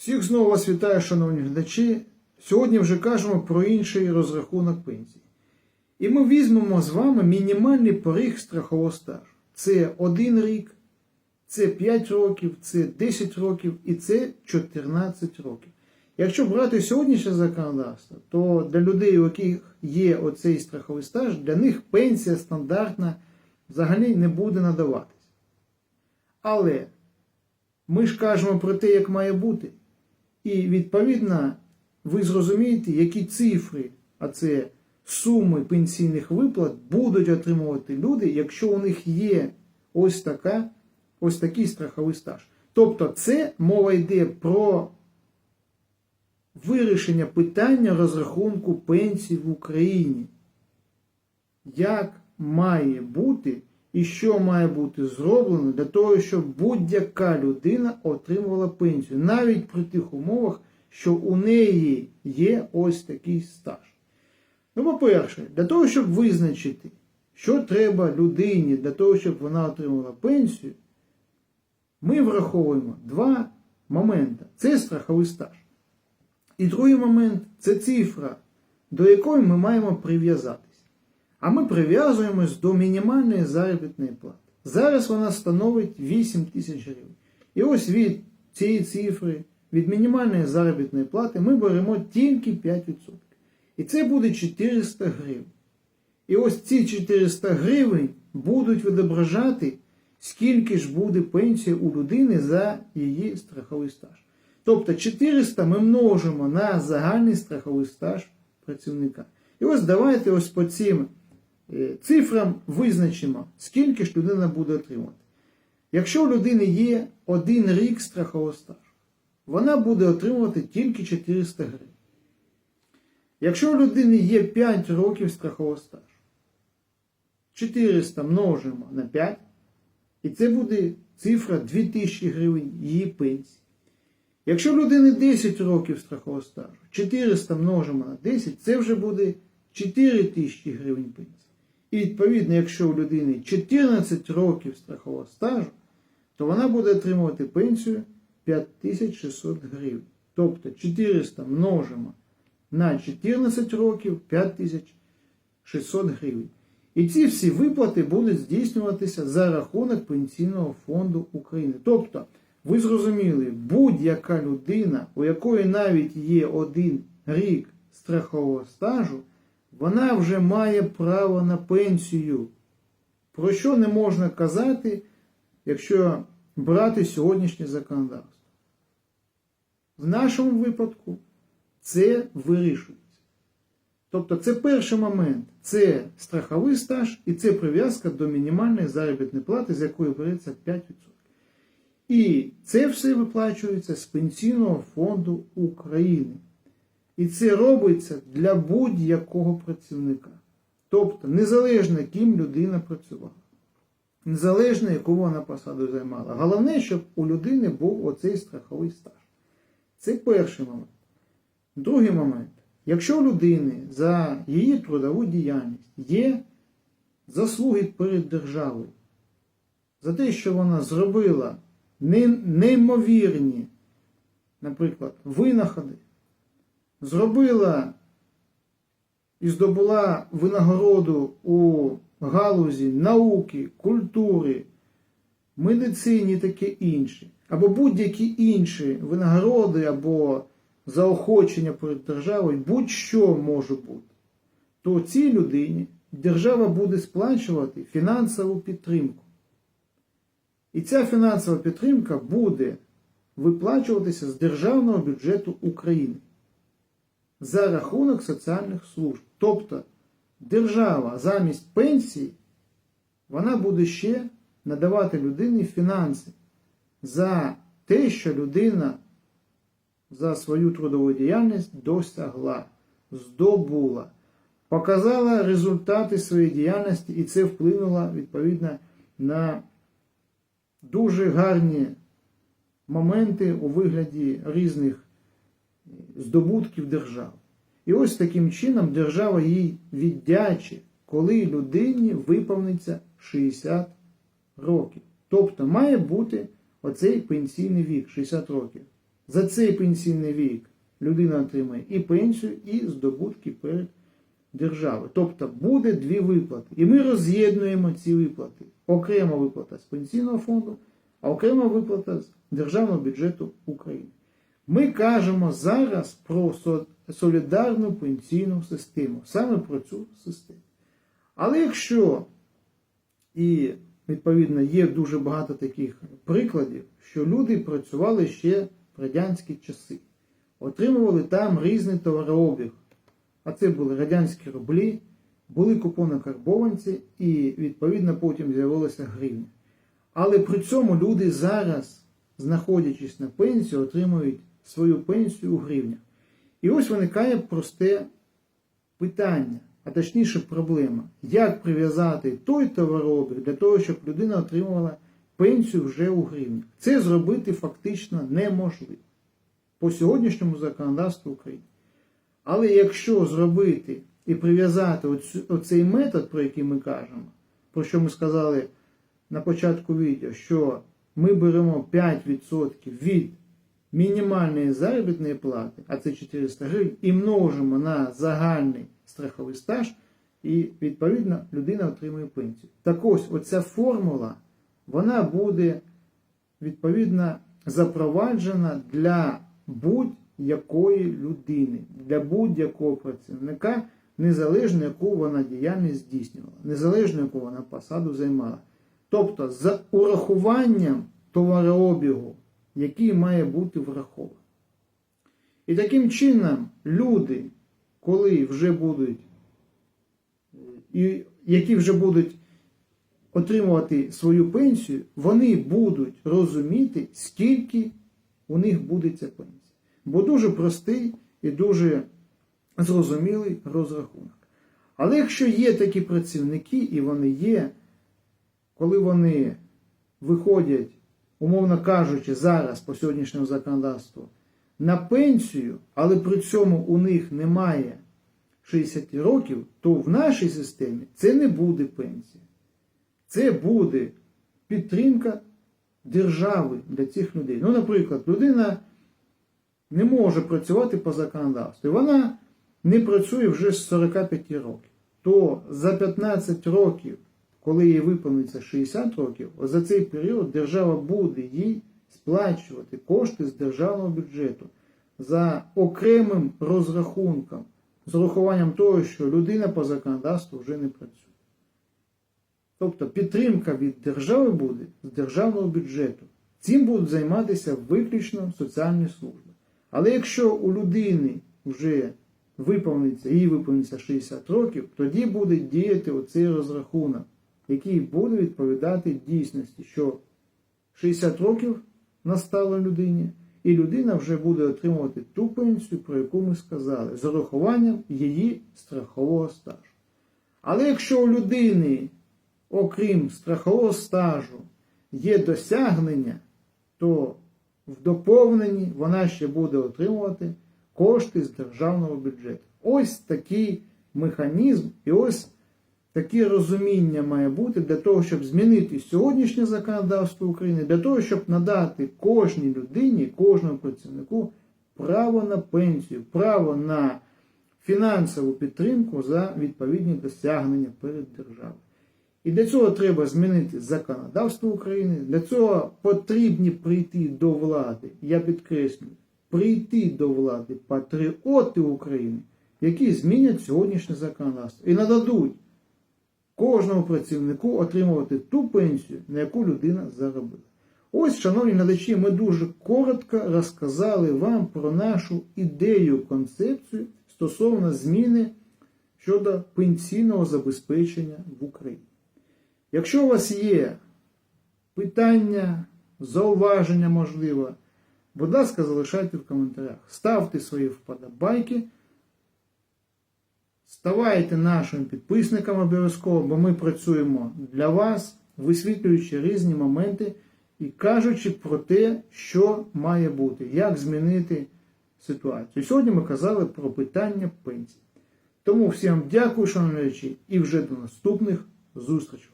Всіх знову вас вітаю, шановні глядачі. Сьогодні вже кажемо про інший розрахунок пенсії. І ми візьмемо з вами мінімальний поріг страхового стажу. Це 1 рік, це 5 років, це 10 років і це 14 років. Якщо брати сьогоднішнє законодавство, то для людей, у яких є оцей страховий стаж, для них пенсія стандартна взагалі не буде надаватись. Але ми ж кажемо про те, як має бути. І відповідно ви зрозумієте, які цифри, а це суми пенсійних виплат, будуть отримувати люди, якщо у них є ось така, ось такий страховий стаж. Тобто, це мова йде про вирішення питання розрахунку пенсій в Україні. Як має бути і що має бути зроблено для того, щоб будь-яка людина отримувала пенсію, навіть при тих умовах, що у неї є ось такий стаж. Ну, по-перше, для того, щоб визначити, що треба людині для того, щоб вона отримала пенсію, ми враховуємо два моменти. Це страховий стаж. І другий момент це цифра, до якої ми маємо прив'язатись. А ми прив'язуємось до мінімальної заробітної плати. Зараз вона становить 8 тисяч гривень. І ось від цієї цифри, від мінімальної заробітної плати, ми беремо тільки 5%. І це буде 400 гривень. І ось ці 400 гривень будуть відображати, скільки ж буде пенсія у людини за її страховий стаж. Тобто 400 ми множимо на загальний страховий стаж працівника. І ось давайте ось по цим цифрам визначимо, скільки ж людина буде отримувати. Якщо у людини є один рік страхового стажу, вона буде отримувати тільки 400 гривень. Якщо у людини є 5 років страхового стажу, 400 множимо на 5, і це буде цифра 2000 гривень її пенсії. Якщо у людини 10 років страхового стажу, 400 множимо на 10, це вже буде 4000 гривень пенсії. І відповідно, якщо у людини 14 років страхового стажу, то вона буде отримувати пенсію 5600 гривень. Тобто 400 множимо на 14 років 5600 гривень. І ці всі виплати будуть здійснюватися за рахунок Пенсійного фонду України. Тобто, ви зрозуміли, будь-яка людина, у якої навіть є один рік страхового стажу, вона вже має право на пенсію. Про що не можна казати, якщо брати сьогоднішнє законодавство? В нашому випадку це вирішується. Тобто це перший момент, це страховий стаж і це прив'язка до мінімальної заробітної плати, з якої береться 5%. І це все виплачується з Пенсійного фонду України. І це робиться для будь-якого працівника. Тобто, незалежно ким людина працювала, незалежно яку вона посаду займала. Головне, щоб у людини був оцей страховий стаж. Це перший момент. Другий момент. Якщо у людини за її трудову діяльність є заслуги перед державою, за те, що вона зробила неймовірні, наприклад, винаходи, зробила і здобула винагороду у галузі науки, культури, медицині таке інше, або будь-які інші винагороди, або заохочення перед державою, будь-що може бути, то цій людині держава буде сплачувати фінансову підтримку. І ця фінансова підтримка буде виплачуватися з державного бюджету України за рахунок соціальних служб. Тобто держава замість пенсії вона буде ще надавати людині фінанси за те, що людина за свою трудову діяльність досягла, здобула, показала результати своєї діяльності, і це вплинуло відповідно на дуже гарні моменти у вигляді різних здобутків держави. І ось таким чином держава їй віддячить, коли людині виповниться 60 років. Тобто має бути оцей пенсійний вік 60 років. За цей пенсійний вік людина отримає і пенсію, і здобутки перед державою. Тобто буде дві виплати. І ми роз'єднуємо ці виплати. Окрема виплата з пенсійного фонду, а окрема виплата з державного бюджету України. Ми кажемо зараз про солідарну пенсійну систему, саме про цю систему. Але якщо і відповідно є дуже багато таких прикладів, що люди працювали ще в радянські часи, отримували там різний товарообіг, а це були радянські рублі, були купонокарбованці і відповідно потім з'явилася гривня. Але при цьому люди зараз, знаходячись на пенсію, отримують свою пенсію у гривнях. І ось виникає просте питання, а точніше проблема, як прив'язати той товарообіг для того, щоб людина отримувала пенсію вже у гривнях. Це зробити фактично неможливо по сьогоднішньому законодавству України. Але якщо зробити і прив'язати оцей метод, про який ми кажемо, про що ми сказали на початку відео, що ми беремо 5% від мінімальної заробітної плати, а це 400 гривень, і множимо на загальний страховий стаж, і відповідно людина отримує пенсію. Так ось оця формула, вона буде відповідно запроваджена для будь-якої людини, для будь-якого працівника, незалежно яку вона діяльність здійснювала, незалежно яку вона посаду займала. Тобто з урахуванням товарообігу, який має бути врахований. І таким чином люди, коли вже будуть, які вже будуть отримувати свою пенсію, вони будуть розуміти, скільки у них буде ця пенсія. Бо дуже простий і дуже зрозумілий розрахунок. Але якщо є такі працівники, і вони є, коли вони виходять, умовно кажучи, зараз по сьогоднішньому законодавству на пенсію, але при цьому у них немає 60 років, то в нашій системі це не буде пенсія. Це буде підтримка держави для цих людей. Ну, наприклад, людина не може працювати по законодавству. Вона не працює вже з 45 років. То за 15 років, коли їй виповниться 60 років, за цей період держава буде їй сплачувати кошти з державного бюджету за окремим розрахунком, з урахуванням того, що людина по законодавству вже не працює. Тобто підтримка від держави буде з державного бюджету. Цим будуть займатися виключно соціальні служби. Але якщо у людини вже виповниться, їй виповниться 60 років, тоді буде діяти оцей розрахунок, який буде відповідати дійсності, що 60 років настало людині, і людина вже буде отримувати ту пенсію, про яку ми сказали, з урахуванням її страхового стажу. Але якщо у людини, окрім страхового стажу, є досягнення, то в доповненні вона ще буде отримувати кошти з державного бюджету. Ось такий механізм і ось таке розуміння має бути для того, щоб змінити сьогоднішнє законодавство України, для того, щоб надати кожній людині, кожному працівнику право на пенсію, право на фінансову підтримку за відповідні досягнення перед державою. І для цього треба змінити законодавство України, для цього потрібні прийти до влади, я підкреслюю, прийти до влади патріоти України, які змінять сьогоднішнє законодавство і нададуть кожному працівнику отримувати ту пенсію, на яку людина заробила. Ось, шановні глядачі, ми дуже коротко розказали вам про нашу ідею, концепцію стосовно зміни щодо пенсійного забезпечення в Україні. Якщо у вас є питання, зауваження, можливо, будь ласка, залишайте в коментарях. Ставте свої вподобайки. Ставайте нашими підписниками обов'язково, бо ми працюємо для вас, висвітлюючи різні моменти і кажучи про те, що має бути, як змінити ситуацію. Сьогодні ми казали про питання пенсії. Тому всім дякую, шановні речі, і вже до наступних зустрічей.